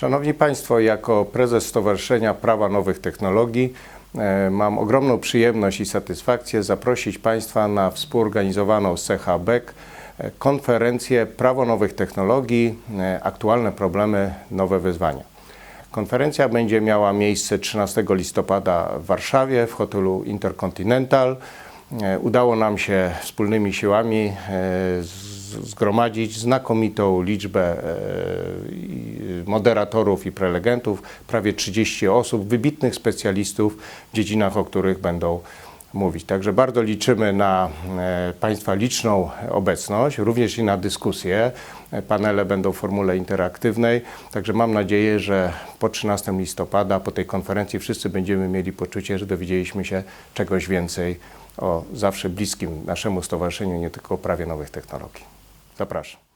Szanowni Państwo, jako prezes Stowarzyszenia Prawa Nowych Technologii e, mam ogromną przyjemność i satysfakcję zaprosić Państwa na współorganizowaną z CHBEK e, konferencję Prawo Nowych Technologii, e, aktualne problemy, nowe wyzwania. Konferencja będzie miała miejsce 13 listopada w Warszawie w hotelu Intercontinental. Udało nam się wspólnymi siłami zgromadzić znakomitą liczbę moderatorów i prelegentów, prawie 30 osób, wybitnych specjalistów w dziedzinach, o których będą mówić. Także bardzo liczymy na e, Państwa liczną obecność, również i na dyskusję. Panele będą w formule interaktywnej, także mam nadzieję, że po 13 listopada, po tej konferencji wszyscy będziemy mieli poczucie, że dowiedzieliśmy się czegoś więcej o zawsze bliskim naszemu stowarzyszeniu, nie tylko o prawie nowych technologii. Zapraszam.